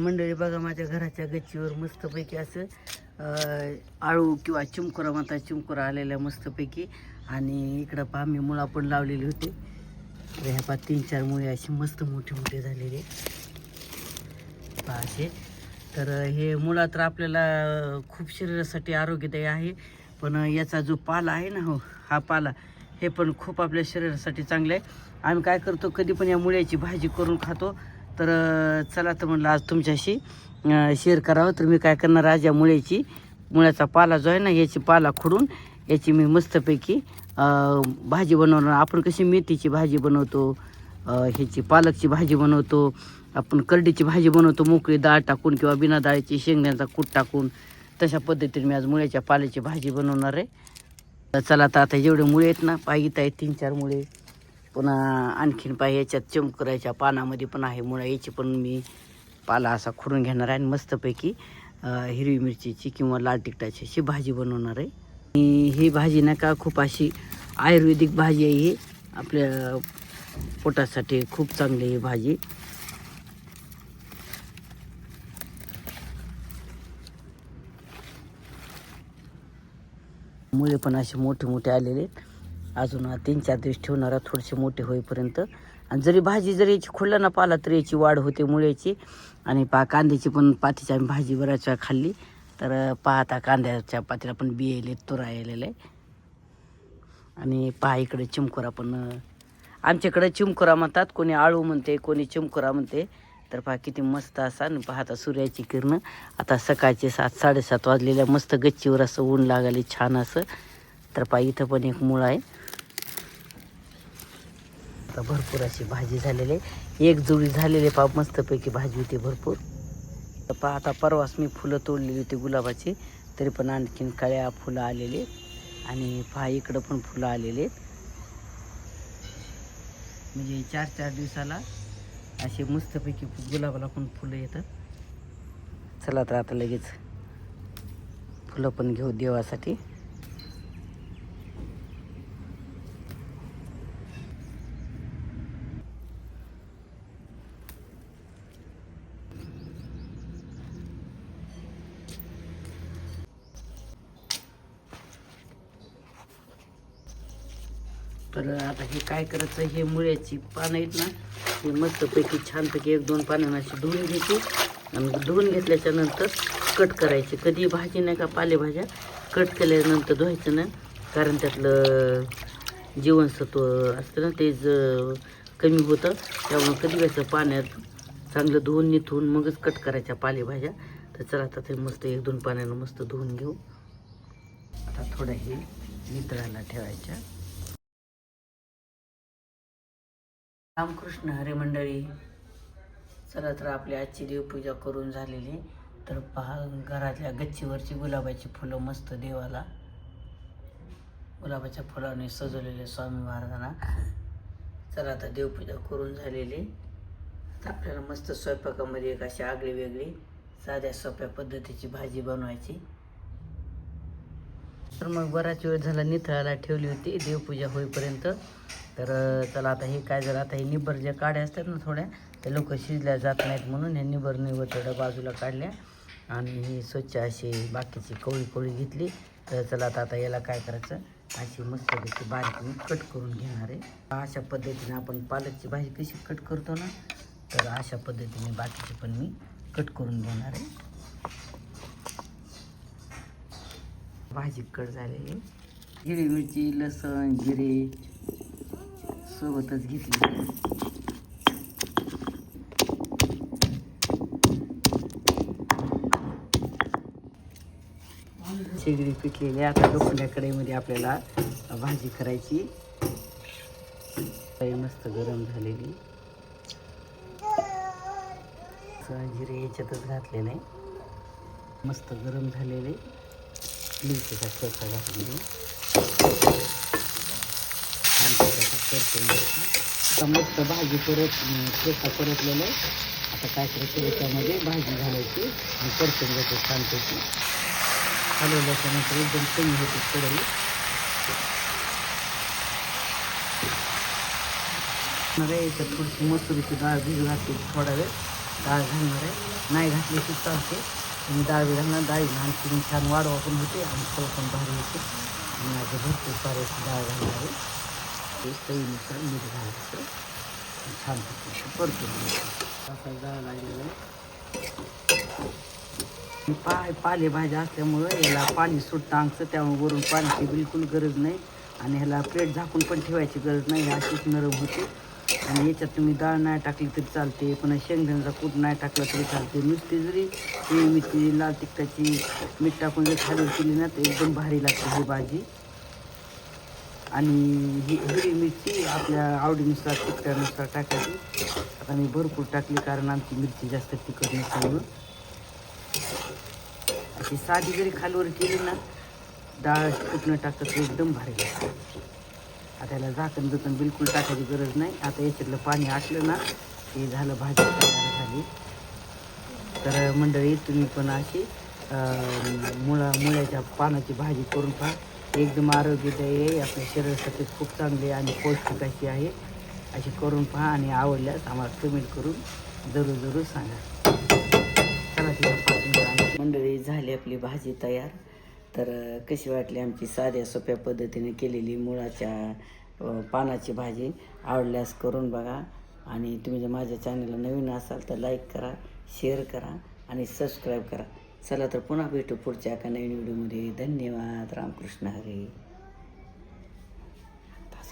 मंडळी बघा माझ्या घराच्या गच्चीवर मस्तपैकी असं आळू किंवा चिमकुरा माता चिमकुरा आलेल्या मस्तपैकी. आणि इकडं पहा मी मुळा पण लावलेली होती. ह्या पहा तीन चार मुळे अशी मस्त मोठे मोठे झालेले पहा असे तर हे मुळा तर आपल्याला खूप शरीरासाठी आरोग्यदायी आहे. पण याचा जो पाला आहे ना हो हा पाला हे पण खूप आपल्या शरीरासाठी चांगलं आहे. आम्ही काय करतो कधी पण या मुळ्याची भाजी करून खातो. तर चला तर म्हणलं आज तुमच्याशी शेअर करावं. तर मी काय करणार आज या मुळ्याची मुळ्याचा पाला जो आहे ना याची पाला खुडून याची मी मस्तपैकी भाजी बनवणार. आपण कशी मेथीची भाजी बनवतो ह्याची पालकची भाजी बनवतो आपण करडीची भाजी बनवतो मोकळी डाळ टाकून किंवा बिना डाळीची शेंगण्याचा कूट टाकून तशा पद्धतीने मी आज मुळ्याच्या पाल्याची भाजी बनवणार आहे. चला तर आता जेवढे मुळे आहेत ना पाहित आहेत तीन चार मुळे. पुन्हा आणखीन पाय याच्यात चमकरायच्या पानामध्ये पण आहे मुळा. याची पण मी पाला असा खुडून घेणार आहे आणि मस्तपैकी हिरवी मिरचीची किंवा लाल तिखटाची अशी भाजी बनवणार आहे. आणि ही भाजी ना का खूप अशी आयुर्वेदिक भाजी आहे ही. आपल्या पोटासाठी खूप चांगली आहे ही भाजी. मुळे पण असे मोठे मोठे आलेले आहेत. अजून तीन चार दिवस ठेवणारा थोडेसे मोठे होईपर्यंत. आणि जरी भाजी जरी याची खुल्ला ना पाला तरी याची वाढ होते मुळ्याची. आणि पा कांद्याची पण पातीची आम्ही भाजी बऱ्याच वेळा खाल्ली. तर पाहता कांद्याच्या पातीला पण बी येले तुरा यायलेलं आहे. आणि पहा इकडे चिमकुरा पण आमच्याकडे चिमकुरा म्हणतात कोणी आळू म्हणते कोणी चिमकुरा म्हणते. तर पहा किती मस्त असा आणि पाहता सूर्याची किरणं. आता सकाळचे सात साडेसात वाजलेल्या मस्त गच्चीवर असं ऊन लागले छान असं. तर पहा इथं पण एक मूळ आहे. आता भरपूर अशी भाजी झालेली आहे. एक जुळी झालेली पाप मस्तपैकी भाजी होती भरपूर. तर पहा आता परवाच मी फुलं तोडलेली होती गुलाबाची. तरी पण आणखीन कळ्या फुलं आलेली आणि पहा इकडं पण फुलं आलेली आहेत. म्हणजे चार चार दिवसाला असे मस्तपैकी गुलाबाला पण फुलं येतात. चला तर आता लगेच फुलं पण घेऊ देवासाठी. तर आता हे काय करायचं? हे मुळ्याची पानं आहेत ना हे मस्तपैकी छानपैकी एक दोन पानं अशी धुवून घ्यायची. आणि धुवून घेतल्याच्या नंतर कट करायची. कधी भाजी नाही का पालेभाज्या कट केल्यानंतर धुवायचं ना कारण त्यातलं जीवनसत्व असतं ना ते ज कमी होतं. त्यामुळे कधी व्हायचं पाण्यात चांगलं धुवून निथून मगच कट करायच्या पालेभाज्या. तर चला आता ते मस्त एक दोन पाण्यानं मस्त धुवून घेऊ. आता थोडं हे नितळायला ठेवायच्या. रामकृष्ण हरे मंडळी. चला तर आपली आजची देवपूजा करून झालेली. तर पहा घरातल्या गच्चीवरची गुलाबाची फुलं मस्त देवाला. गुलाबाच्या फुलाने सजवलेले स्वामी महाराजांना. चला आता देवपूजा करून झालेली. आता आपल्याला मस्त स्वयंपाकामध्ये एक अशी आगळी वेगळी साध्या सोप्या पद्धतीची भाजी बनवायची. तर मग बराच वेळ झाला निथळायला ठेवली होती. देवपूजा होईपर्यंत. तर चला आता हे काय झालं आता हे निबर ज्या काड्या असतात ना थोड्या त्या लोक शिजल्या जात नाहीत म्हणून हे निबर निबर थोड्या बाजूला काढल्या आणि स्वच्छ अशी बाकीची कवळी कवळी घेतली. तर चला आता आता याला काय करायचं अशी मस्तपैकी बारीक मी कट करून घेणार आहे. अशा पद्धतीने आपण पालकची भाजी कशी कट करतो ना तर अशा पद्धतीने बाकीची पण मी कट करून घेणार आहे. भाजी कट झालेली. हिरवी मिरची लसण जिरे सोबतच घेतली शेगडी पिकलेली. आता लोखंड्या कढईमध्ये आपल्याला भाजी करायची कढई मस्त गरम झालेली जिरे याच्यातच घातलेलं आहे मस्त गरम झालेले मिरचीचा ठेचा घातलेली छान प्रकारे परतून आता मस्त भाजी परत ठेचा परतलेलं आहे आता काय करायचं त्याच्यामध्ये भाजी घालायची आणि परतून घ्यायचं छानपैकी हलवल्याच्या नंतर एकदम कमी होते कढई याच्यात थोडीशी मसुरीची डाळ भिजू घातली थोडा वेळ डाळ घालणार आहे नाही घातली की चालते तुम्ही डाळ बी घालणार डाळी आणखी छान वाढवा पण होते आणि चव पण भारी होते आणि माझे भरपूर सारे डाळ घालणार आहे. ते चवीनुसार मीठ घालायचं. छान होते परतून डाळ लागलेला आहे. पाय पालेभाज्या असल्यामुळं याला पाणी सुटतं अंगचं त्यामुळे वरून पाण्याची बिलकुल गरज नाही. आणि ह्याला प्लेट झाकून पण ठेवायची गरज नाही अशीच नरम होते. आणि याच्यात तुम्ही डाळ नाही टाकली तरी चालते पुन्हा शेंगदाण्याचा कूट नाही टाकला तरी चालते. नुसती जरी मिरची लाल तिखटाची मीठ टाकून जर खाली केली ना तर एकदम भारी लागते ही भाजी. आणि ही हिरवी मिरची आपल्या आवडीनुसार तिखटानुसार टाकायची. आता मी भरपूर टाकली कारण आमची मिरची जास्त तिखट नसल्यामुळं. अशी साधी जरी खालीवर केली ना डाळ कुठनं टाकतं तर एकदम भारी लागते. आता याला झाकण बिकण बिलकुल टाकायची गरज नाही. आता याच्यातलं पाणी आटलं ना ते झालं भाजी तयार झाली. तर मंडळी तुम्ही पण अशी मुळा मुळ्याच्या पानाची भाजी करून पहा. एकदम आरोग्यदायी आहे. आपल्या शरीरासाठी खूप चांगली आहे आणि पौष्टिक अशी आहे. अशी करून पहा आणि आवडल्यास आम्हाला कमेंट करून जरूर जरूर सांगा. चला तिला मंडळी झाली आपली भाजी तयार. तर कशी वाटली आमची साध्या सोप्या पद्धतीने केलेली मुळाच्या पानाची भाजी? आवडल्यास करून बघा. आणि तुम्ही जर माझ्या चॅनलला नवीन असाल तर लाईक करा शेअर करा आणि सबस्क्राईब करा. चला तर पुन्हा भेटू पुढच्या एका नवीन व्हिडिओमध्ये धन्यवाद. रामकृष्ण हरी.